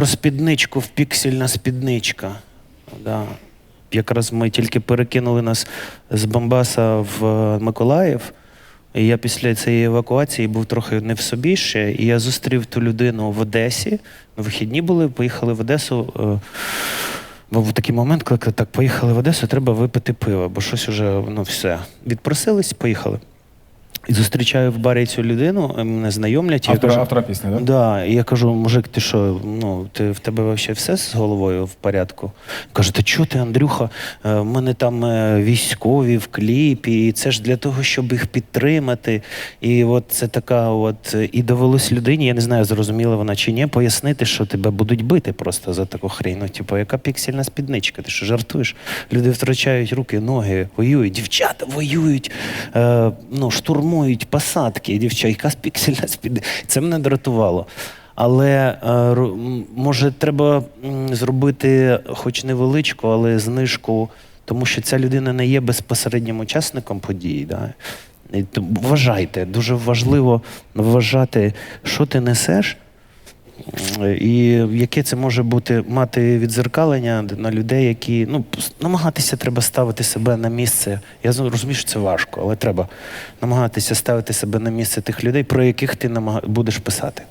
про спідничку в піксельна спідничка. Да. Якраз ми тільки перекинули нас з Бомбаса в е, Миколаїв. І я після цієї евакуації був трохи не в собі ще. І я зустрів ту людину в Одесі. На вихідні були, поїхали в Одесу. е, Був такий момент, коли так, поїхали в Одесу, треба випити пиво, бо щось уже ну, все. Відпросились, поїхали. І зустрічаю в барі цю людину, е, мене знайомлять. і я Автора, кажу, автора пісні, так? Да, і я кажу, мужик, ти що, ну, ти, в тебе вообще все з головою в порядку? Каже, та чого ти, Андрюха, е, в мене там е, військові в кліпі, і це ж для того, щоб їх підтримати. І от це така, от, е, і довелось людині, я не знаю, зрозуміла вона чи ні, пояснити, що тебе будуть бити просто за таку хрень. Ну, типу, яка піксельна спідничка? Ти що жартуєш? Люди втрачають руки, ноги, воюють, дівчата воюють, е, ну, штурмують посадки, Дівча, яка спіксельна спідничка. Це мене дратувало. Але е, може треба зробити, хоч невеличку, але знижку, тому що ця людина не є безпосереднім учасником події. Да? Вважайте, дуже важливо вважати, що ти несеш, і яке це може бути мати відзеркалення на людей, які ну намагатися треба ставити себе на місце. Я розумію, що це важко, але треба намагатися ставити себе на місце тих людей, про яких ти намага- будеш писати.